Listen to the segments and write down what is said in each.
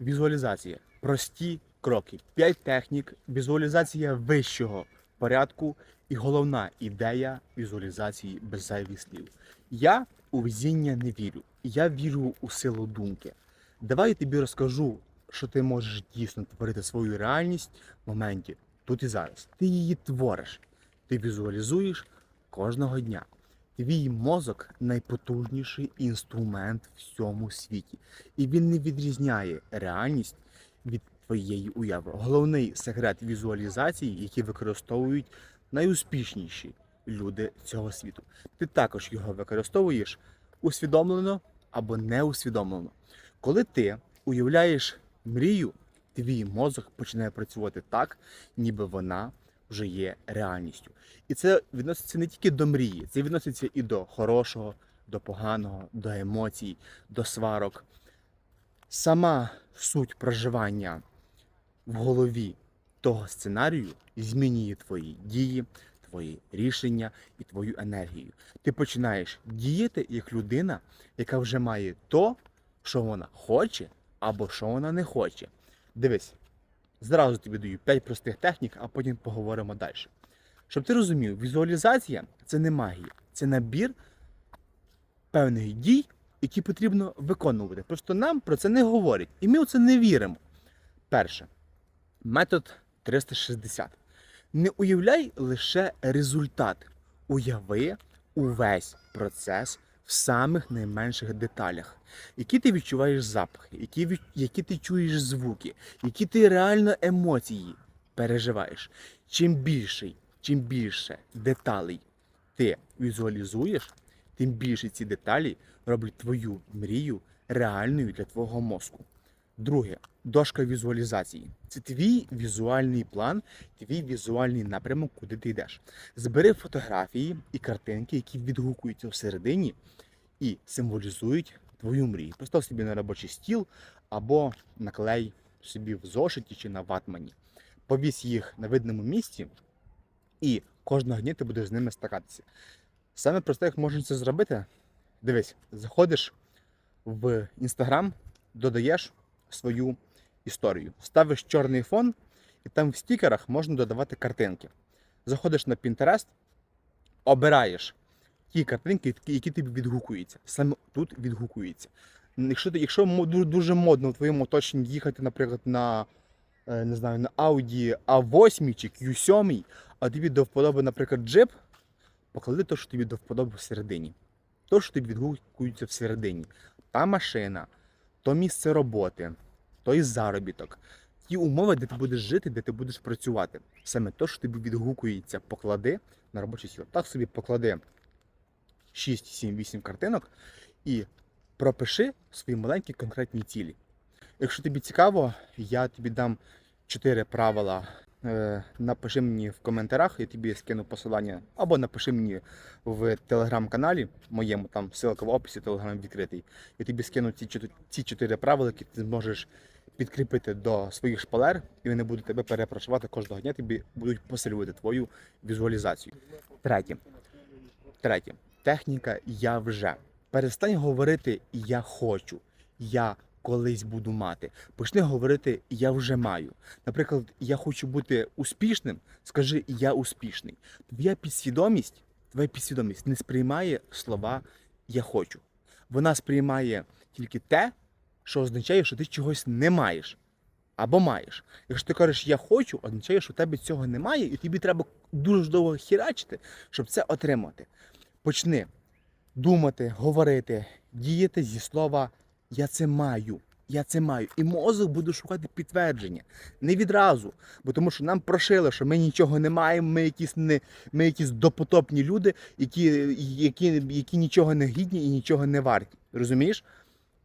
Візуалізація. Прості кроки. П'ять технік. Візуалізація вищого порядку. І головна ідея візуалізації без зайвих слів. Я у везіння не вірю. Я вірю у силу думки. Давай я тобі розкажу, що ти можеш дійсно творити свою реальність в моменті тут і зараз. Ти її твориш, ти візуалізуєш кожного дня. Твій мозок найпотужніший інструмент в цьому світі, і він не відрізняє реальність від твоєї уяви. Головний секрет візуалізації, який використовують найуспішніші люди цього світу. Ти також його використовуєш усвідомлено або неусвідомлено. Коли ти уявляєш мрію, твій мозок починає працювати так, ніби вона вже є реальністю. І це відноситься не тільки до мрії, це відноситься і до хорошого, до поганого, до емоцій, до сварок. Сама суть проживання в голові того сценарію змінює твої дії, твої рішення і твою енергію. Ти починаєш діяти як людина, яка вже має то, що вона хоче, або що вона не хоче. Дивись, зразу тобі даю 5 простих технік, а потім поговоримо далі. Щоб ти розумів, візуалізація це не магія, це набір певних дій, які потрібно виконувати. Просто нам про це не говорять, і ми у це не віримо. Перше, метод 360. Не уявляй лише результат. Уяви увесь процес в самих найменших деталях. Які ти відчуваєш запахи, які, які ти чуєш звуки, які ти реально емоції переживаєш. Чим більший, чим більше деталей ти візуалізуєш, тим більше ці деталі роблять твою мрію реальною для твого мозку. Друге, дошка візуалізації. Це твій візуальний план, твій візуальний напрямок, куди ти йдеш. Збери фотографії і картинки, які відгукуються всередині і символізують твою мрію. Постав собі на робочий стіл або наклей собі в зошиті чи на ватмані. Повісь їх на видному місці, і кожного дня ти будеш з ними стикатися. Саме просте, як можна це зробити, дивись, заходиш в інстаграм, додаєш свою історію, ставиш чорний фон, і там в стікерах можна додавати картинки. Заходиш на Pinterest, обираєш ті картинки, які- тобі відгукуються. Саме тут відгукується. Якщо, якщо дуже модно в твоєму оточенні їхати, наприклад, на е, не знаю, на Audi A8 чи Q7, а тобі до вподоби, наприклад, джип, поклади те, що тобі до вподоби всередині. То, що тобі відгукується всередині. Та машина, то місце роботи, той заробіток, ті умови, де ти будеш жити, де ти будеш працювати. Саме то, що тобі відгукується, поклади на робочий стіл. Так собі поклади 6, 7, 8 картинок і пропиши свої маленькі конкретні цілі. Якщо тобі цікаво, я тобі дам 4 правила. Е, Напиши мені в коментарях, я тобі скину посилання, або напиши мені в телеграм-каналі моєму, там ссылка в описі, телеграм відкритий. Я тобі скину ці ці чотири правила, які ти зможеш підкріпити до своїх шпалер, і вони будуть тебе перепрошувати кожного дня, тобі будуть посилювати твою візуалізацію. Третє. Третє. Техніка я вже. Перестань говорити я хочу, я колись буду мати. Почни говорити я вже маю. Наприклад, я хочу бути успішним, скажи я успішний. Твоя підсвідомість, твоя підсвідомість не сприймає слова я хочу. Вона сприймає тільки те, що означає, що ти чогось не маєш. Або маєш. Якщо ти кажеш я хочу, означає, що в тебе цього немає, і тобі треба дуже довго хірачити, щоб це отримати. Почни думати, говорити, діяти зі слова я це маю. Я це маю. І мозок буде шукати підтвердження. Не відразу. Бо тому що нам прошили, що ми нічого не маємо, ми якісь не ми якісь допотопні люди, які, які, які нічого не гідні і нічого не варті. Розумієш?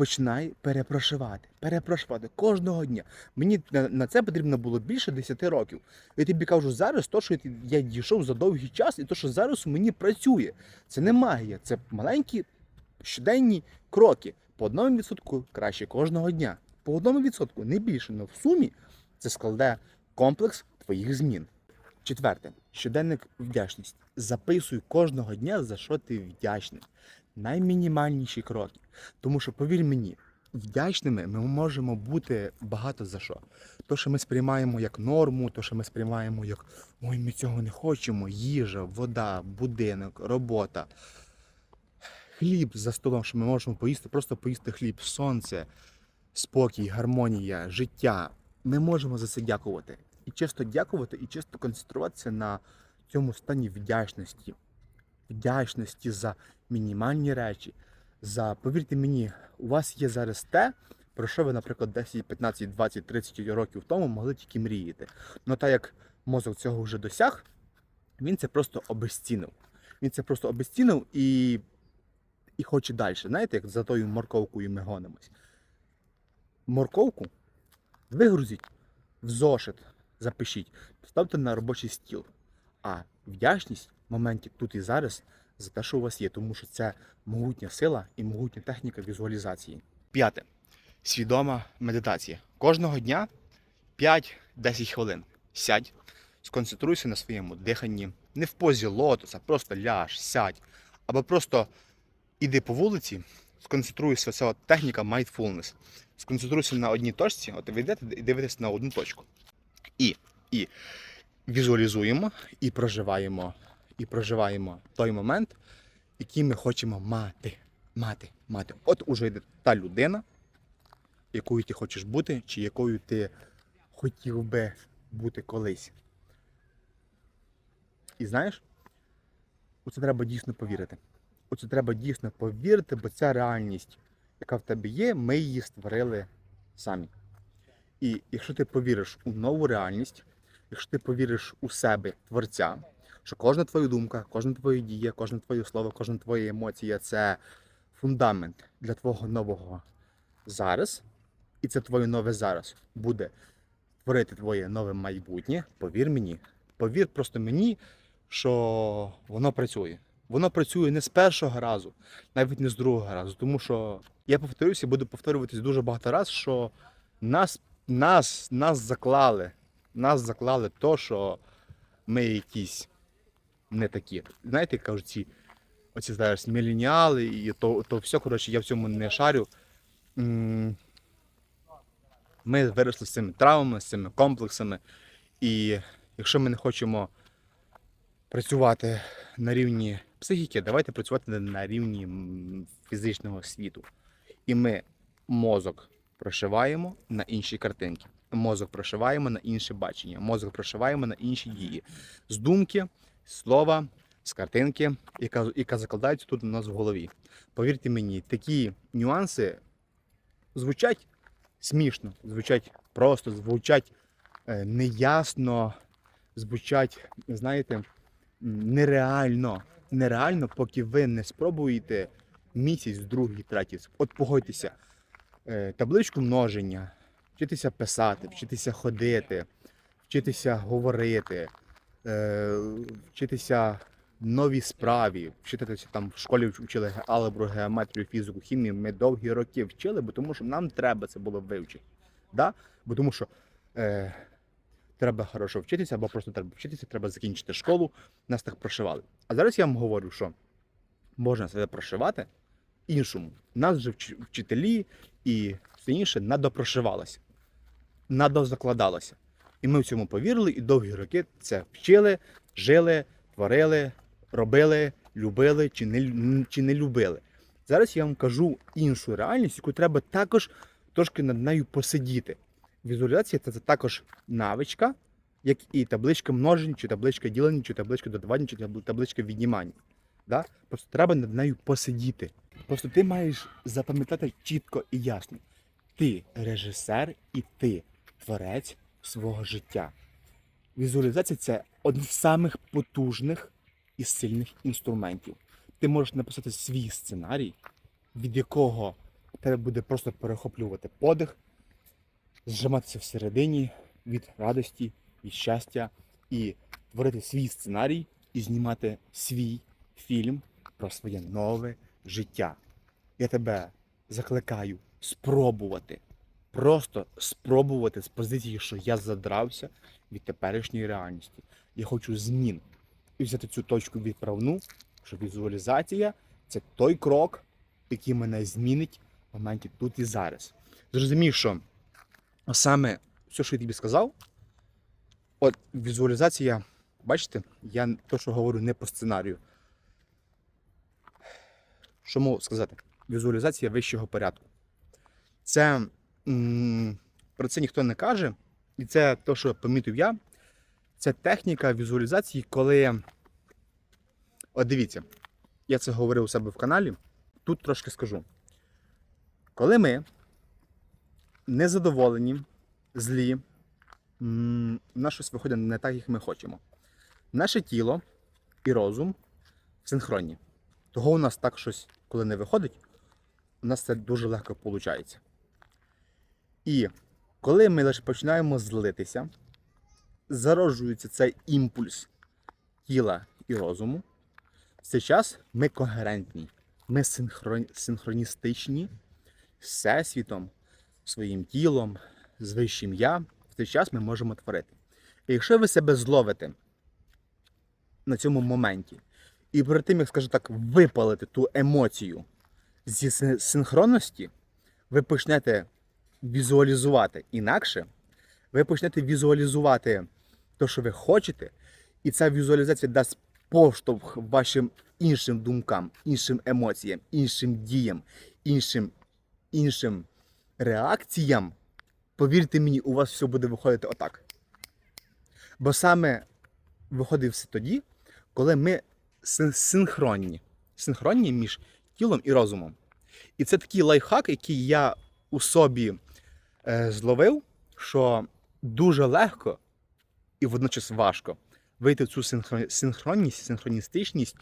Починай перепрошувати, перепрошувати кожного дня. Мені на, це потрібно було більше 10 років. Я тобі кажу зараз, то, що я дійшов за довгий час, і то, що зараз мені працює. Це не магія, це маленькі щоденні кроки. По одному відсотку краще кожного дня. По одному відсотку, не більше, але в сумі це складе комплекс твоїх змін. Четверте, щоденник вдячності. Записуй кожного дня, за що ти вдячний. Наймінімальніші кроки. Тому що, повір мені, вдячними ми можемо бути багато за що. То, що ми сприймаємо як норму, то, що ми сприймаємо як ой, ми цього не хочемо, їжа, вода, будинок, робота. Хліб за столом, що ми можемо поїсти, просто поїсти хліб, сонце, спокій, гармонія, життя. Ми можемо за це дякувати. І чисто дякувати, і чисто концентруватися на цьому стані вдячності. Вдячності за мінімальні речі. За, повірте мені, у вас є зараз те, про що ви, наприклад, 10, 15, 20, 30 років тому могли тільки мріяти. Ну так як мозок цього вже досяг, він це просто обезцінив. Він це просто обезцінив і, і хоче далі. Знаєте, як за тою морковкою ми гонимось. Морковку вигрузіть в зошит, запишіть, поставте на робочий стіл. А вдячність в моменті тут і зараз за те, що у вас є, тому що це могутня сила і могутня техніка візуалізації. П'яте. Свідома медитація. Кожного дня 5-10 хвилин. Сядь, сконцентруйся на своєму диханні. Не в позі лотоса, просто ляж, сядь. Або просто іди по вулиці, сконцентруйся, це техніка mindfulness. Сконцентруйся на одній точці, от ви йдете і дивитесь на одну точку. І, і візуалізуємо, і проживаємо, і проживаємо той момент, який ми хочемо мати. Мати, мати. От уже йде та людина, якою ти хочеш бути, чи якою ти хотів би бути колись. І знаєш, у це треба дійсно повірити. У це треба дійсно повірити, бо ця реальність, яка в тебе є, ми її створили самі. І якщо ти повіриш у нову реальність, якщо ти повіриш у себе, творця, що кожна твоя думка, кожна твоя дія, кожне твоє слово, кожна твоя емоція це фундамент для твого нового зараз, і це твоє нове зараз буде творити твоє нове майбутнє. Повір мені, повір просто мені, що воно працює. Воно працює не з першого разу, навіть не з другого разу. Тому що я повторюся буду повторюватись дуже багато разів, що нас, нас, нас заклали. Нас заклали то, що ми якісь не такі. Знаєте, кажуть, ці оці зараз міленіали, і то, то все, коротше, я в цьому не шарю. Ми виросли з цими травмами, з цими комплексами. І якщо ми не хочемо працювати на рівні психіки, давайте працювати на рівні фізичного світу. І ми мозок прошиваємо на інші картинки. Мозок прошиваємо на інше бачення, мозок прошиваємо на інші дії. З думки, слова, з картинки, яка, яка закладається тут у нас в голові. Повірте мені, такі нюанси звучать смішно, звучать просто, звучать е, неясно, звучать, знаєте, нереально. Нереально, поки ви не спробуєте місяць, другий, третій. От погодьтеся, е, табличку множення, вчитися писати, вчитися ходити, вчитися говорити, вчитися новій справі, вчитися там в школі вчили алгебру, геометрію, фізику, хімію. Ми довгі роки вчили, бо тому що нам треба це було вивчити. Да? Бо тому що е, треба хорошо вчитися, або просто треба вчитися, треба закінчити школу. Нас так прошивали. А зараз я вам говорю, що можна себе прошивати іншому. Нас же вчителі і все інше надопрошивалося, надозакладалося. І ми в цьому повірили, і довгі роки це вчили, жили, творили, робили, любили чи не, чи не любили. Зараз я вам кажу іншу реальність, яку треба також трошки над нею посидіти. Візуалізація це, це також навичка, як і табличка множень, чи табличка ділення, чи табличка додавання, чи табличка віднімання. Да? Просто треба над нею посидіти. Просто ти маєш запам'ятати чітко і ясно. Ти режисер і ти творець свого життя. Візуалізація це один з самих потужних і сильних інструментів. Ти можеш написати свій сценарій, від якого тебе буде просто перехоплювати подих, зжиматися всередині від радості, від щастя і творити свій сценарій і знімати свій фільм про своє нове життя. Я тебе закликаю спробувати. Просто спробувати з позиції, що я задрався від теперішньої реальності. Я хочу змін. І взяти цю точку відправну, що візуалізація це той крок, який мене змінить в моменті тут і зараз. Зрозумів, що саме все, що я тобі сказав, от візуалізація, бачите, я то, що говорю не по сценарію. Що можу сказати? Візуалізація вищого порядку. Це про це ніхто не каже, і це те, що помітив я. Це техніка візуалізації, коли. От дивіться, я це говорив у себе в каналі. Тут трошки скажу. Коли ми незадоволені, злі, нас щось виходить не так, як ми хочемо. Наше тіло і розум синхронні. Того у нас так щось, коли не виходить, у нас це дуже легко виходить. І коли ми лише починаємо злитися, зароджується цей імпульс тіла і розуму, в цей час ми когерентні, ми синхрон... синхроністичні з всесвітом, своїм тілом, з вищим я. В цей час ми можемо творити. І якщо ви себе зловите на цьому моменті, і перед тим, як скажу так, випалити ту емоцію зі синхронності, ви почнете візуалізувати інакше, ви почнете візуалізувати те, що ви хочете, і ця візуалізація дасть поштовх вашим іншим думкам, іншим емоціям, іншим діям, іншим, іншим реакціям. Повірте мені, у вас все буде виходити отак. Бо саме виходить все тоді, коли ми синхронні. Синхронні між тілом і розумом. І це такий лайфхак, який я у собі зловив, що дуже легко і водночас важко вийти в цю синхронність, синхроністичність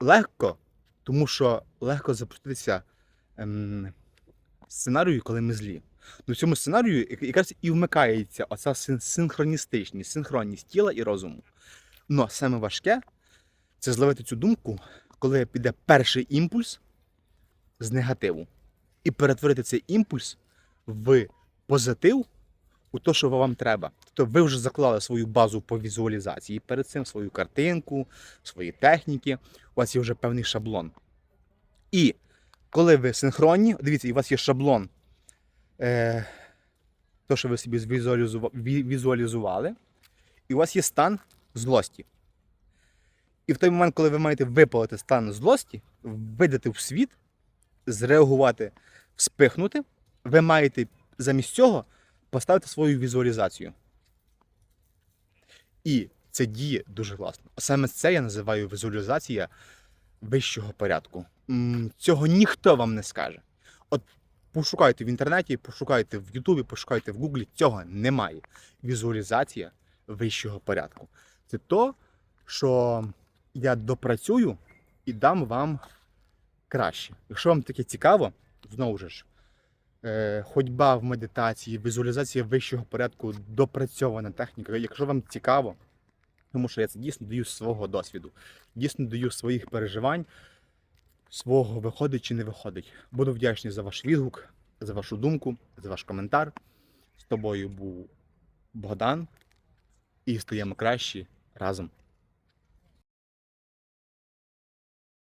легко, тому що легко запуститися ем, сценарію, коли ми злі. Ну, в цьому сценарію як- якраз і вмикається оця синхроністичність, синхронність тіла і розуму. Но саме важке це зловити цю думку, коли піде перший імпульс з негативу, і перетворити цей імпульс в позитив у те, що вам треба. Тобто ви вже заклали свою базу по візуалізації, перед цим свою картинку, свої техніки, у вас є вже певний шаблон. І коли ви синхронні, дивіться, у вас є шаблон, е, то, що ви собі візуалізували, і у вас є стан злості. І в той момент, коли ви маєте випалити стан злості, видати в світ, зреагувати, вспихнути, ви маєте замість цього поставити свою візуалізацію. І це діє дуже класно. Саме це я називаю візуалізація вищого порядку. Цього ніхто вам не скаже. От пошукайте в інтернеті, пошукайте в Ютубі, пошукайте в Гуглі, цього немає. Візуалізація вищого порядку. Це то, що я допрацюю і дам вам краще. Якщо вам таке цікаво, знову ж, ходьба в медитації, візуалізація вищого порядку, допрацьована техніка. Якщо вам цікаво, тому що я це дійсно даю свого досвіду, дійсно даю своїх переживань, свого виходить чи не виходить. Буду вдячний за ваш відгук, за вашу думку, за ваш коментар. З тобою був Богдан і стаємо кращі разом.